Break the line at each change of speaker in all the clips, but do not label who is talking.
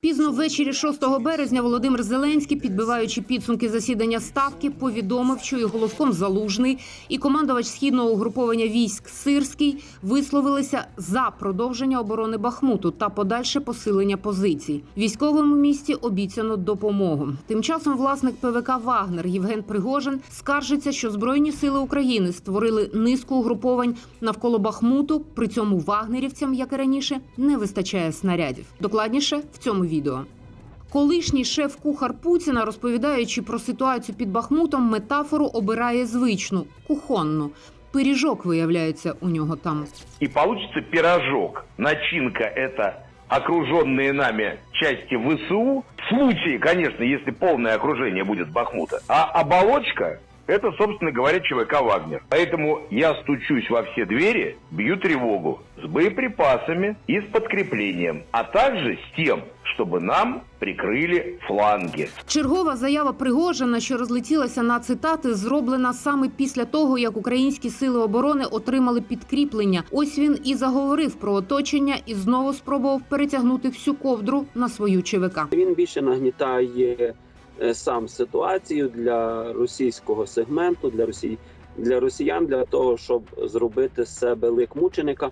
Пізно ввечері 6 березня Володимир Зеленський, підбиваючи підсумки засідання ставки, повідомив, що і головком Залужний і командувач східного угруповання військ Сирський висловилися за продовження оборони Бахмуту та подальше посилення позицій. Військовому місті обіцяно допомогу. Тим часом власник ПВК Вагнер Євген Пригожин скаржиться, що збройні сили України створили низку угруповань навколо Бахмуту. При цьому вагнерівцям, як і раніше, не вистачає снарядів. Докладніше в цьому відео. Колишній шеф-кухар Путіна, розповідаючи про ситуацію під Бахмутом, метафору обирає звичну кухонну. Пиріжок виявляється у нього там.
И получится пирожок. Начинка это окруженные нами части ВСУ. В случае, конечно, если полное окружение будет Бахмута. А оболочка это, собственно говоря, ЧВК «Вагнер». Поэтому я стучусь во все двери, бью тревогу с боеприпасами и с подкреплением, а также с тем, чтобы нам прикрыли фланги.
Чергова заява Пригожина, що розлетілася на цитати, зроблена саме після того, як українські сили оборони отримали підкріплення. Ось він і заговорив про оточення і знову спробував перетягнути всю ковдру на свою ЧВК.
Він більше нагнітає е, сам ситуацію для російського сегменту, для Росії, для росіян, для того, щоб зробити з себе лик мученика.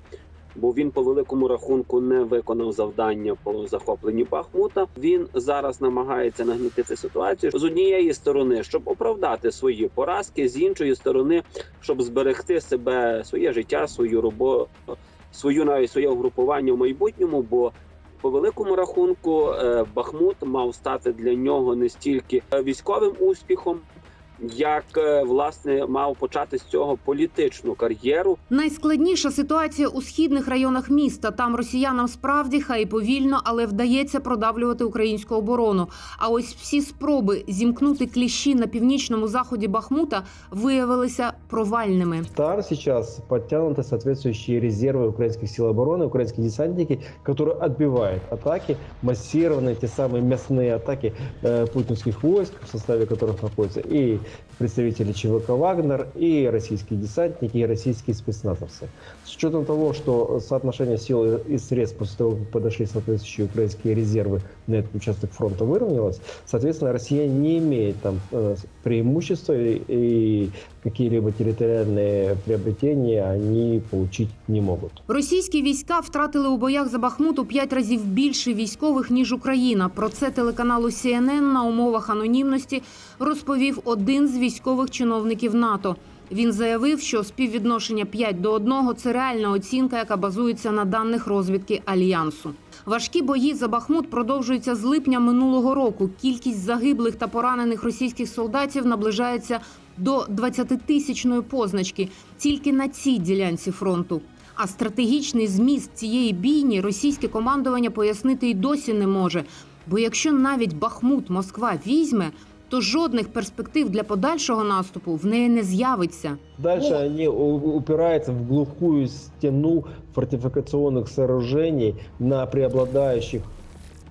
Бо він по великому рахунку не виконав завдання по захопленню Бахмута. Він зараз намагається нагнітити ситуацію з однієї сторони, щоб оправдати свої поразки, з іншої сторони, щоб зберегти себе, своє життя, свою роботу, свою навіть своє угрупування в майбутньому. Бо по великому рахунку е, Бахмут мав стати для нього не стільки е, військовим успіхом, як е, власне мав почати з цього політичну кар'єру.
Найскладніша ситуація у східних районах міста. Там росіянам справді хай і повільно, але вдається продавлювати українську оборону. А ось всі спроби зімкнути кліщі на північному заході Бахмута виявилися провальними.
Стар сейчас подтянуты соответствующие резервы украинских сил обороны, украинские десантники, которые отбивают атаки, массированные те самые мясные атаки э, путинских войск, в составе которых находятся и представители ЧВК «Вагнер», и российские десантники, и российские спецназовцы. С учетом того, что соотношение сил и средств после того, как подошли соответствующие украинские резервы на этот участок фронта выровнялось, соответственно, Россия не имеет там э, преимущества и, и какие-либо территориальные приобретения они получить не могут.
Російські війська втратили у боях за Бахмут у п'ять разів більше військових ніж Україна. Про це телеканалу CNN на умовах анонімності розповів один з військових чиновників НАТО. Він заявив, що співвідношення 5 до 1 – це реальна оцінка, яка базується на даних розвідки альянсу. Важкі бої за Бахмут продовжуються з липня минулого року. Кількість загиблих та поранених російських солдатів наближається до 20-тисячної позначки тільки на цій ділянці фронту. А стратегічний зміст цієї бійні російське командування пояснити й досі не може. Бо якщо навіть Бахмут Москва візьме, то жодних перспектив для подальшого наступу в неї не з'явиться.
Дальше они у- упираются в глухую стену фортификационных сооружений на преобладающих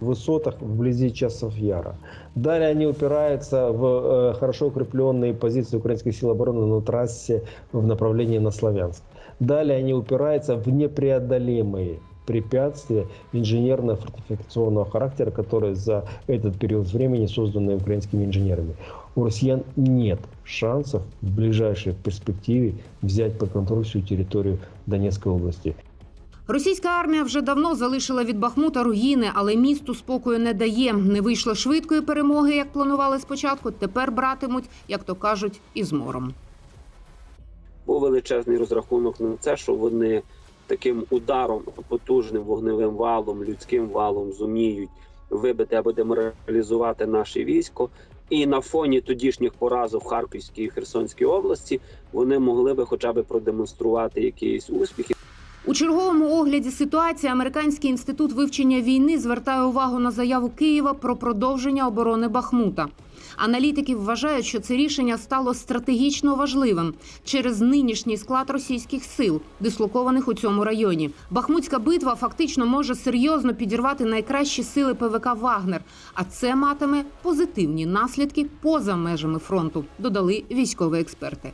высотах вблизи часов Яра. Далее они упираются в э, хорошо укрепленные позиции украинских сил обороны на трассе в направлении на Славянск. Далее они упираются в непреодолимые препятствия инженерно-фортификационного характера, которые за этот период времени созданы украинскими инженерами. У россиян нет шансов в ближайшей перспективе взять под контроль всю территорию Донецкой области.
Російська армія вже давно залишила від Бахмута руїни, але місту спокою не дає. Не вийшло швидкої перемоги, як планували спочатку. Тепер братимуть, як то кажуть, із мором.
Був величезний розрахунок на це, що вони таким ударом, потужним вогневим валом, людським валом зуміють вибити або деморалізувати наше військо. І на фоні тодішніх поразок в Харківській і Херсонській області вони могли би хоча б продемонструвати якісь успіх.
У черговому огляді ситуації Американський інститут вивчення війни звертає увагу на заяву Києва про продовження оборони Бахмута. Аналітики вважають, що це рішення стало стратегічно важливим через нинішній склад російських сил, дислокованих у цьому районі. Бахмутська битва фактично може серйозно підірвати найкращі сили ПВК Вагнер, а це матиме позитивні наслідки поза межами фронту, додали військові експерти.